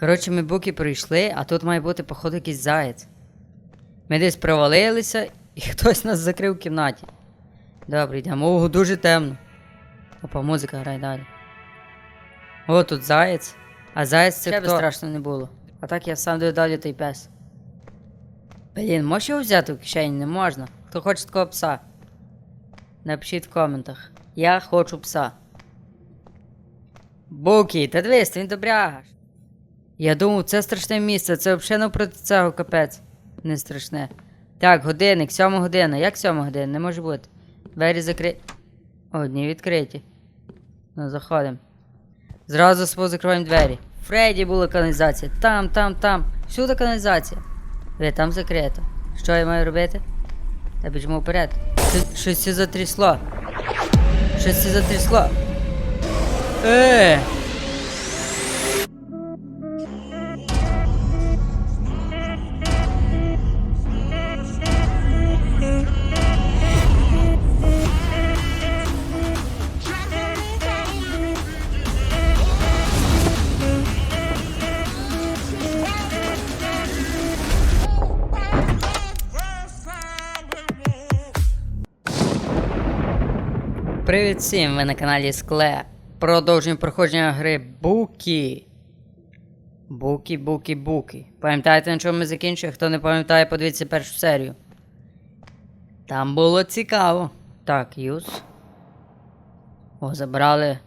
Коротше, ми буки прийшли, а тут має бути, походу, якийсь заєць. Ми десь провалилися, і хтось нас закрив в кімнаті. Добре, йдемо. Ого, дуже темно. Опа, музика грає далі. О, тут заєць. А заєць це Ще хто? страшно не було. А так я сам даю далі той пес. Блін, можеш його взяти в кишені? Не можна. Хто хоче такого пса? Напишіть в коментах. Я хочу пса. Букі, та дивись, він добряга. Я думав, це страшне місце, це взагалі навпроти цього капець. Не страшне. Так, годинник, сьома година. Як сьома година? Не може бути. Двері закриті. Одні відкриті. Ну, заходимо. Зразу собою закриваємо двері. Фредді була каналізація. Там, там, там. Всюди каналізація. Ви там закрито. Що я маю робити? Я біжимо вперед. Щось- затрясло. Щось це затрясло. Е! Привіт всім! Ви на каналі Скле. Продовжуємо проходження гри букі, букі. Пам'ятаєте, на чому ми закінчили? Хто не пам'ятає, подивіться першу серію. Там було цікаво. Так, юз. О, забрали.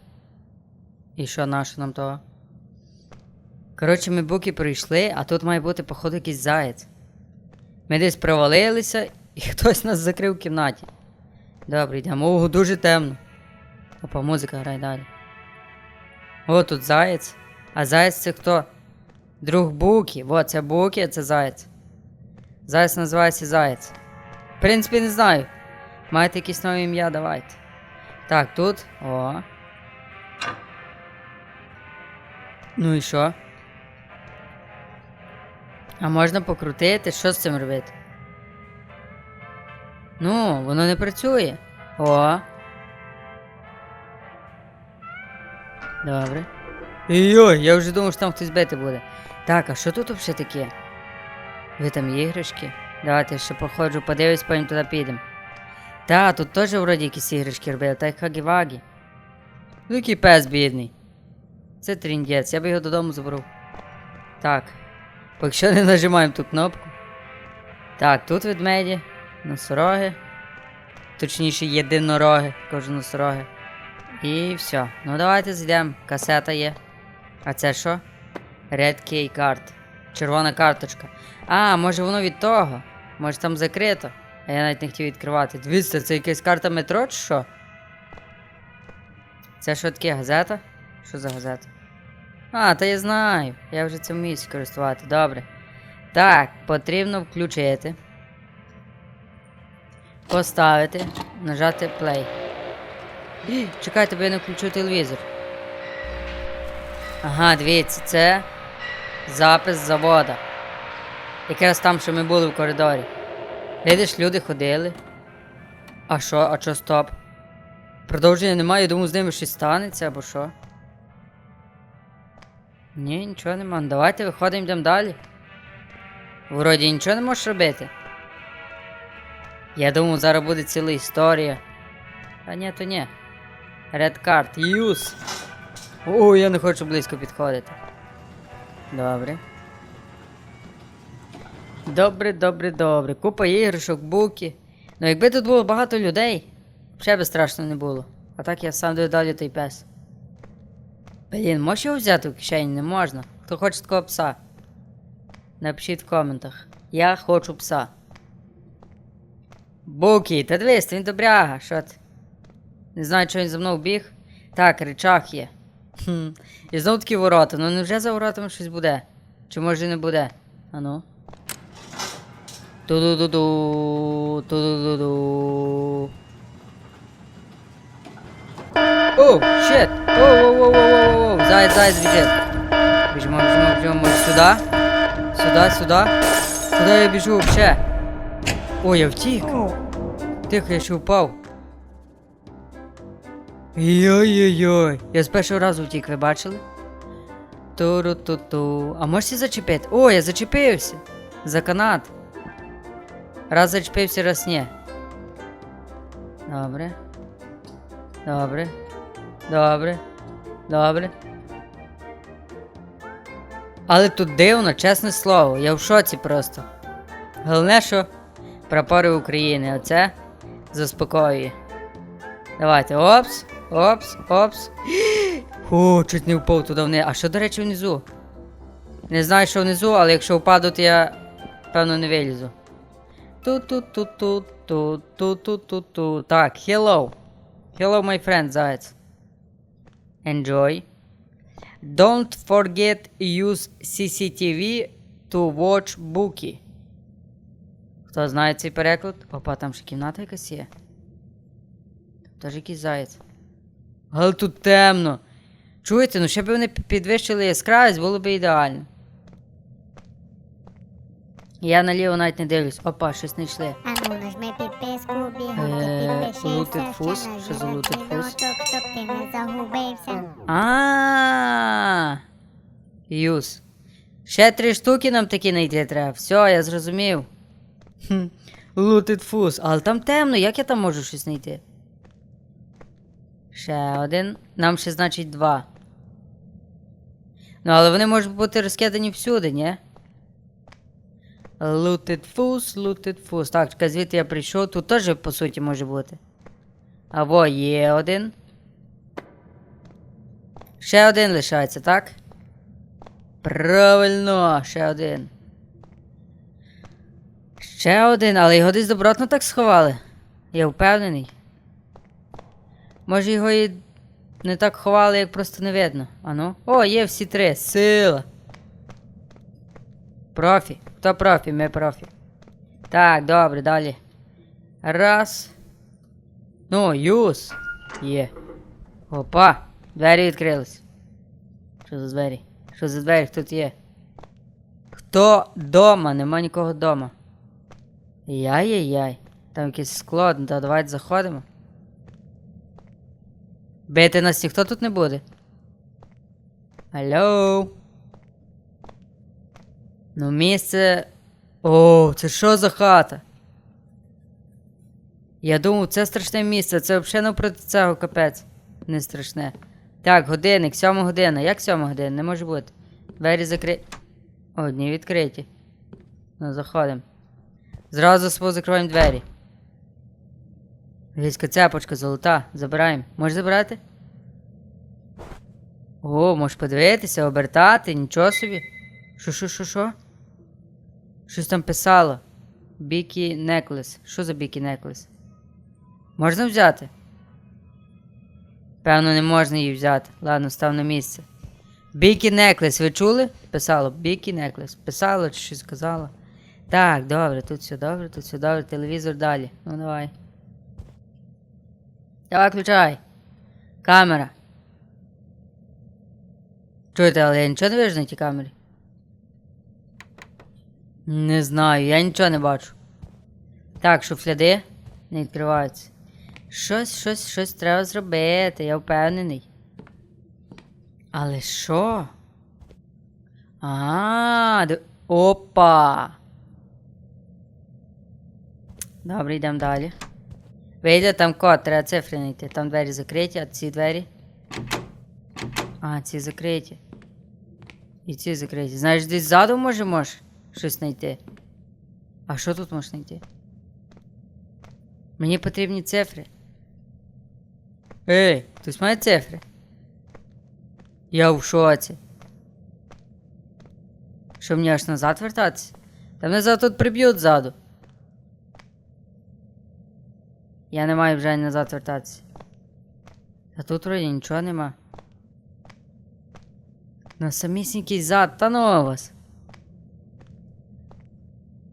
І що наше нам того? Коротше, ми буки прийшли, а тут має бути, походу, якийсь заєць. Ми десь провалилися, і хтось нас закрив в кімнаті. Добре, йдемо. Ого, дуже темно. Опа, музика грає далі. О, тут заєць. А заєць це хто? Друг Букі. Во, це Букі, а це заєць. Заєць називається Заєць. В принципі, не знаю. Маєте якісь нові ім'я, давайте. Так, тут. О. Ну і що? А можна покрутити? Що з цим робити? Ну, воно не працює. О. Добре. Йой, я вже думав, що там хтось бити буде. Так, а що тут взагалі таке? Ви там іграшки? Давайте ще походжу, подивлюсь, потім туди підемо. Та, тут теж вроді якісь іграшки робили, та й хагі-вагі. Ну який пес бідний. Це тріндець, я би його додому забрав. Так. Поки що не нажимаємо ту кнопку. Так, тут ведмеді, носороги. Точніше, єдинороги, кожен носороги. І все. Ну давайте зайдемо. Касета є. А це що? Red Key Card. Червона карточка. А, може воно від того? Може там закрито? А я навіть не хотів відкривати. Дивіться, це якась карта метро чи що? Це що таке газета? Що за газета? А, та я знаю. Я вже цим вмію користувати. Добре. Так, потрібно включити. Поставити, нажати play. Чекайте, бо я не включу телевізор. Ага, дивіться, це запис завода. Якраз там, що ми були в коридорі. Видиш, люди ходили. А що, а що стоп? Продовження немає, я думаю, з ними щось станеться або що. Ні, нічого нема. Ну, Давайте виходимо, йдемо далі. Вроді нічого не можеш робити. Я думав, зараз буде ціла історія. А ні, то ні. Red card, use. О, я не хочу близько підходити. Добре. Добре, добре, добре. Купа іграшок, буки. Ну якби тут було багато людей, ще би страшно не було. А так я сам даю далі той пес. Блін, можеш його взяти в кишені? Не можна. Хто хоче такого пса? Напишіть в коментах. Я хочу пса. Букі, та дивись, він добряга, що ти? Не знаю, що він за мною біг. Так, речах є. Хм. І знову такі ворота. Ну невже за воротами щось буде? Чи може не буде? Ану. Ту-ду-ду-ду. Ту-ду-ду-ду. О, щит! Воу-воу-воу-воу-воу! Заяць, заяць біжить. Біжимо, біжимо, біжимо. Може сюди? Сюди, сюди. Куди я біжу взагалі? Ой, я втік. Тихо, я ще впав. Йой-йой-йой. Я з першого разу втік, ви бачили? Туру-ту-ту. А можеш зачепити? О, я зачепився. За канат. Раз зачепився, раз ні. Добре. Добре. Добре. Добре. Але тут дивно, чесне слово, я в шоці просто. Головне, що прапори України, оце заспокоює. Давайте, опс, опс, опс. О, чуть не впав туди вниз. А що, до речі, внизу? Не знаю, що внизу, але якщо впаду, то я певно не вилізу. Ту-ту-ту-ту-ту-ту-ту-ту. Так, hello. Hello, my friend, заяць. Enjoy. Don't forget use CCTV to watch Bookie. Хто знає цей переклад? Опа, там ще кімната якась є. Теж якийсь заєць. Але тут темно. Чуєте, ну ще б вони підвищили яскравість, було б ідеально. Я наліво навіть не дивлюсь. Опа, щось знайшли. Ану, нажми підписку, Е, бігом підпишися, лутед фус? Що за лутед фус? щоб ти не загубився. А. Юз. Ще три штуки нам такі знайти треба. Все, я зрозумів. Хм. Лутед фус. Але там темно, як я там можу щось знайти? Ще один. Нам ще значить два. Ну, але вони можуть бути розкидані всюди, ні? Лутед фус, лутед фус. Так, чекай, звідти я прийшов. Тут теж, по суті, може бути. А во, є один. Ще один лишається, так? Правильно, ще один. Ще один, але його десь добротно так сховали. Я впевнений. Може його і не так ховали, як просто не видно. Ану. О, є всі три. Сила. Профі. Хто профі? Ми профі. Так, добре, далі. Раз. Ну, юз. Є. Опа! Двері відкрились. Що за двері? Що за двері тут є? Хто дома? Нема нікого дома. Яй-яй-яй. Там якесь скло, ну, то давайте заходимо. Бити нас ніхто тут не буде. Алло. Ну, місце. О, це що за хата? Я думав, це страшне місце, це взагалі напроти цього капець. Не страшне. Так, годинник, сьома година. Як сьома година? Не може бути. Двері закриті. Одні відкриті. Ну, заходимо. Зразу свого закриваємо двері. Війська цепочка золота. Забираємо. Можеш забрати? О, можеш подивитися, обертати, нічого собі. Що, що, що, що? Щось там писало. Бікі неклес. Що за бікі неклес? Можна взяти? Певно, не можна її взяти. Ладно, став на місце. Бікі неклес, ви чули? Писало, бікі неклес. Писало чи щось сказало. Так, добре, тут все добре, тут все добре, телевізор далі. Ну давай. Давай включай. Камера. Чуєте, але я нічого не вижу на тій камері. Не знаю, я нічого не бачу. Так, шуфляди не відкриваються. Щось, щось, щось треба зробити, я впевнений. Але що? А, опа. Добре, йдемо далі. Вийде там код, треба цифри знайти. Там двері закриті, а ці двері. А, ці закриті. І ці закриті. Знаєш, десь ззаду може можеш щось знайти. А що тут можеш знайти? Мені потрібні цифри. Ей, хтось має цифри? Я в шоці. Що мені аж назад вертатися? Та мене за тут приб'ють ззаду. Я не маю вже назад вертатися. А тут вроді нічого нема. На самісінький зад, та ну вас.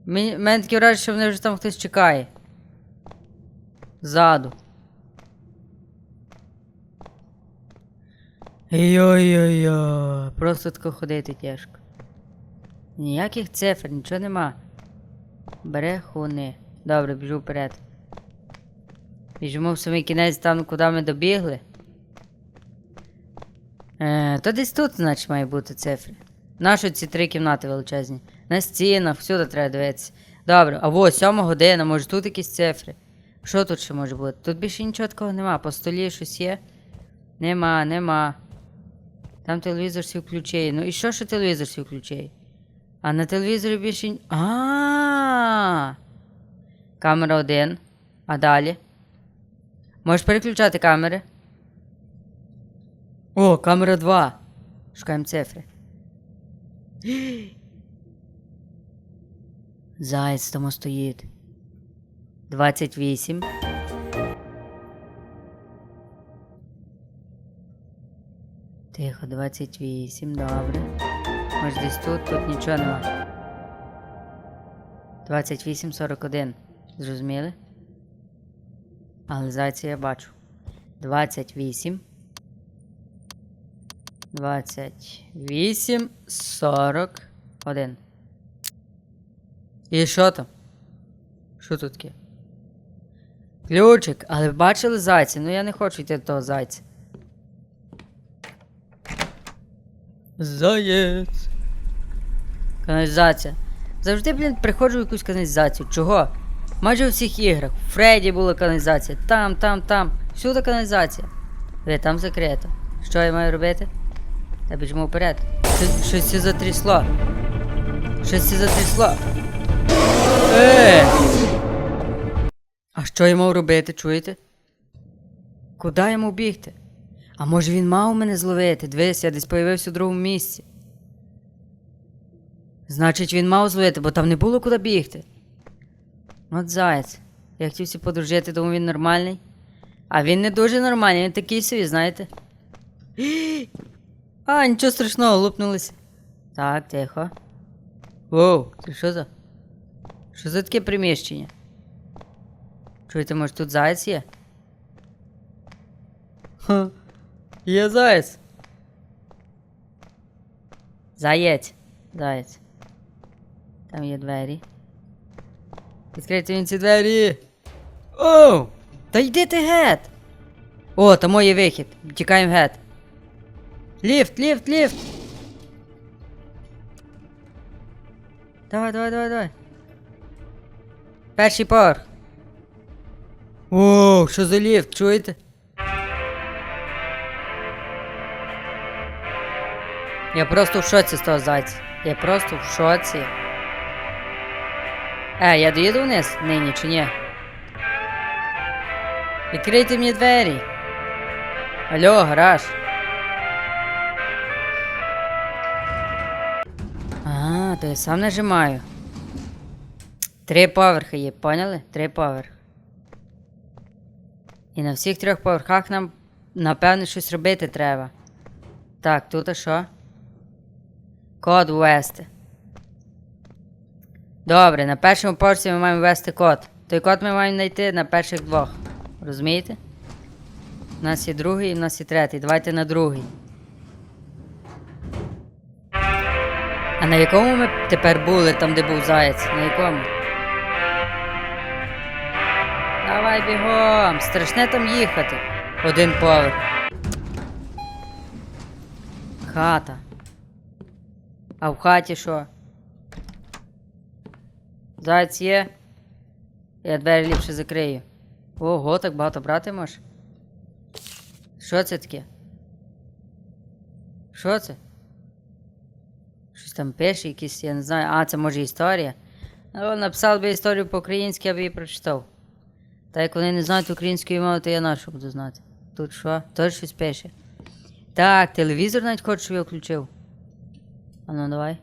Мені, мене таке що мене вже там хтось чекає. Ззаду. Йой-йой-йой. Просто тако ходити тяжко. Ніяких цифр, нічого нема. Брехуни. Добре, біжу вперед. Біжимо в самий кінець там, куди ми добігли. Е, то десь тут, значить, має бути цифри. Нащо ці три кімнати величезні? На стінах, всюди треба дивитися. Добре, а во, сьома година, може тут якісь цифри. Що тут ще може бути? Тут більше нічого такого нема. По столі щось є. Нема, нема. Там телевізор всі включає. Ну і що, що телевізор всі включає? А на телевізорі більше. А. Камера один. А далі? Можеш переключати камери? О, камера 2. Шукаємо цифри. Заєць там стоїть. 28. Тихо, 28, добре. Може десь тут, тут нічого нема. 28, 41. Зрозуміли? Але зайця я бачу. 28. 28, 41. І що там? Що тут таке? Ключик, але бачили зайця? Ну я не хочу йти до того зайця. Заєць. Каналізація. Завжди, блін, приходжу в якусь каналізацію. Чого? Майже у всіх іграх. У Фредді була каналізація. Там, там, там. Всюди каналізація. Ви там закрито. Що я маю робити? Та біжимо вперед. Щось, це затрясло. Щось це затрясло. Е! А що я мав робити, чуєте? Куди я мав бігти? А може він мав мене зловити? Дивись, я десь появився у другому місці. Значить, він мав зловити, бо там не було куди бігти. От заяць. Я хотів всі подружити, думав він нормальний. А він не дуже нормальний, він такий собі, знаєте. А, нічого страшного, лупнулися. Так, тихо. Воу, це що за? Що за таке приміщення? Чуєте, може тут заяць є? Ха, є заяць. Заєць. Заєць. Там є двері. Відкрийте він ці двері. Оу! Та йди ти гет! О, там моє вихід. Тікаємо гет. Ліфт, ліфт, ліфт! Давай, давай, давай, давай. Перший поверх. О, що за ліфт, чуєте? Я просто в шоці з того зайця. Я просто в шоці. Е, я доїду вниз нині чи ні? Відкрийте мені двері. Алло, гараж. А, то я сам нажимаю. Три поверхи є, поняли? Три поверхи. І на всіх трьох поверхах нам, напевно, щось робити треба. Так, тут а що? Код ввести. Добре, на першому поверсі ми маємо ввести код. Той код ми маємо знайти на перших двох. Розумієте? У нас є другий і в нас є третій. Давайте на другий. А на якому ми тепер були, там де був заєць? На якому? Давай бігом! Страшне там їхати. Один поверх. Хата. А в хаті що? Заяць є? Я двері ліпше закрию. Ого, так багато брати можеш? Що це таке? Що це? Щось там пише, якісь, я не знаю. А, це може історія. Ну, написав би історію по-українськи, я би її прочитав. Та як вони не знають української мови, то я нашу буду знати. Тут що? Теж щось пише. Так, телевізор навіть хочу, щоб я включив. А ну давай.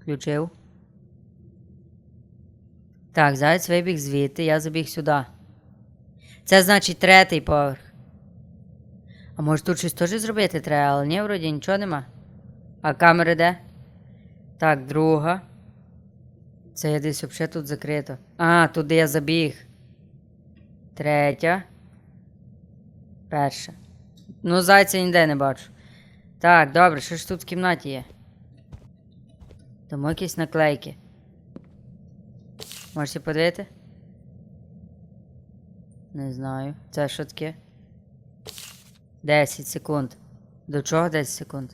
Включив. Так, заяць вибіг звідти, я забіг сюди. Це значить третій поверх. А може тут щось теж зробити треба, але ні, вроді нічого нема. А камери де? Так, друга. Це я десь взагалі тут закрито. А, туди я забіг. Третя. Перша. Ну, зайця ніде не бачу. Так, добре, що ж тут в кімнаті є? Тому якісь наклейки. Можете подивити? Не знаю. Це що таке? 10 секунд. До чого 10 секунд?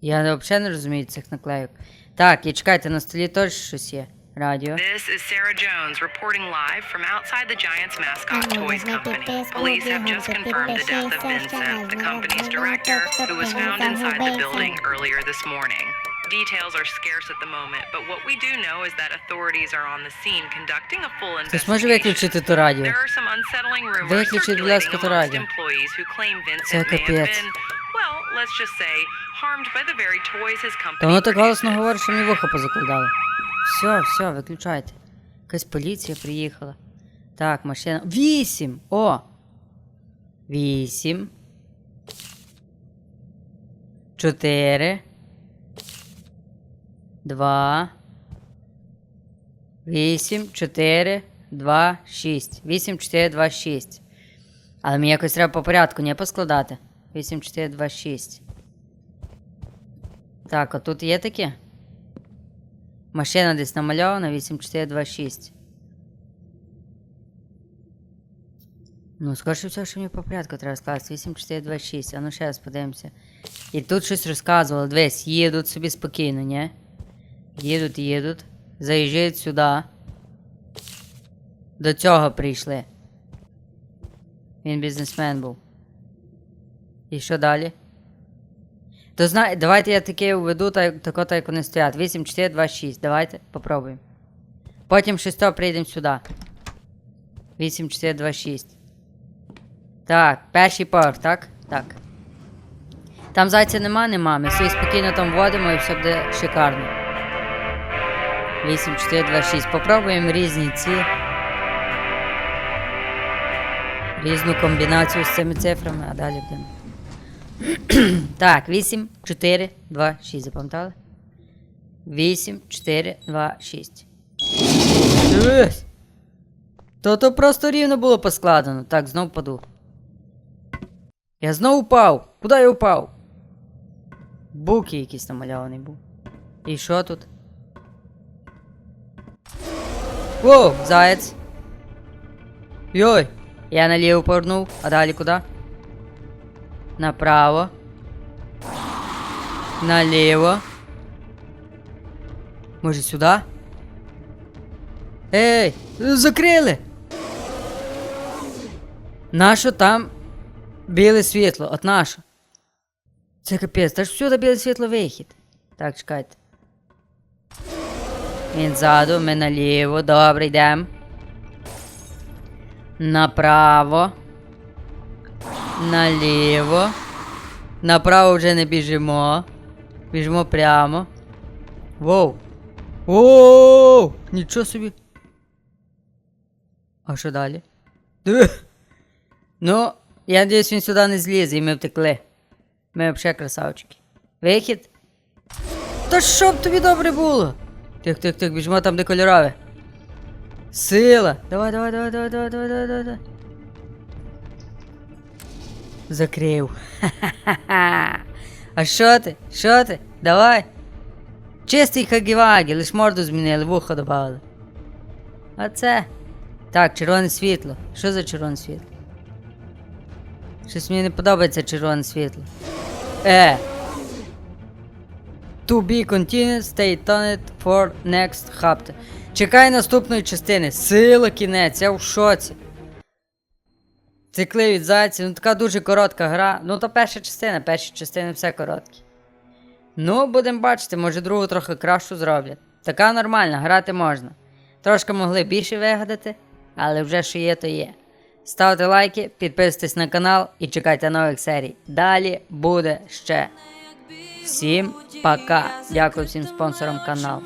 Я взагалі не розумію цих наклейок. Так, і чекайте, на столі теж щось є. Радіо. This is Sarah Jones reporting live from outside the Giants mascot toys company. Police have just confirmed the death of Vincent, the company's director, who was found inside the building earlier this morning. Details are scarce at the moment, but what we do know is that authorities are on the scene conducting a full Хтось може investigation. виключити то радіо? There are some unsettling rumors Виключіть, будь ласка, circulating то радіо. employees who claim Vincent may have been, well, let's just say, harmed by the very toys his Та company воно так голосно говорить, що мені вухо позакладало. Все, все, виключайте. Якась поліція приїхала. Так, машина. Вісім! О! Вісім. Чотири. Два. Вісім, чотири, два, шість. Вісім, чотири, два, шість. Але мені якось треба по порядку, не поскладати. Вісім, чотири, два, шість. Так, а тут є таке? Машина десь намальована 8426. Ну, скоріше все, що мені по порядку треба скласти. 8426. А ну ще раз подивимося. І тут щось розказувало. Дивись, їдуть собі спокійно, ні? Їдуть, їдуть. Заїжджають сюди. До цього прийшли. Він бізнесмен був. І що далі? То знає, давайте я таке введу, так, тако, так як вони стоять. 8, 4, 2, 6. Давайте попробуємо. Потім 6 прийдемо сюди. 8, 4, 2, 6. Так, перший поверх, так? Так. Там зайця нема, нема. Ми всі спокійно там вводимо і все буде шикарно. 8, 4, 2, 6. Попробуємо різні ці. Різну комбінацію з цими цифрами, а далі будемо. Так, 8, 4, 2, 6. Запам'ятали? 8, 4, 2, 6. Дивись! То то просто рівно було поскладено. Так, знов паду. Я знов упав. Куди я упав? Буки якийсь намальований був. І що тут? Воу, заяць. Йой! Я наліво повернув, а далі куди? Направо. Наліво. Може сюди? Ей! Закрили! Нащо там біле світло? От нащо? Це капець, та ж всюди біле світло вихід. Так, чекайте. Він ззаду, ми наліво, добре, йдемо. Направо. Наліво. Направо вже не біжимо. Біжимо прямо. Воу. Воу! Нічого собі. А що далі? Диви. Ну, я надіюсь, він сюди не злізе і ми втекли. Ми взагалі красавчики. Вихід? Та щоб тобі добре було. Тих, тих, тих, біжимо там, де кольорове. Сила! Давай, давай, давай, давай, давай, давай, давай, давай. Закрив. Ха-ха-ха. А що ти? Що ти? Давай. Чистий хагівагі, лиш морду змінили, вухо додали. А це. Так, червоне світло. Що за червоне світло? Щось мені не подобається червоне світло. Е. To be continued, stay tuned for next chapter. Чекай наступної частини. Сила кінець, я в шоці. Цикли від зайців, ну така дуже коротка гра. Ну то перша частина, перші частини все короткі. Ну, будемо бачити, може другу трохи кращу зроблять. Така нормальна, грати можна. Трошки могли більше вигадати, але вже що є, то є. Ставте лайки, підписуйтесь на канал і чекайте нових серій. Далі буде ще. Всім пока. Дякую всім спонсорам каналу.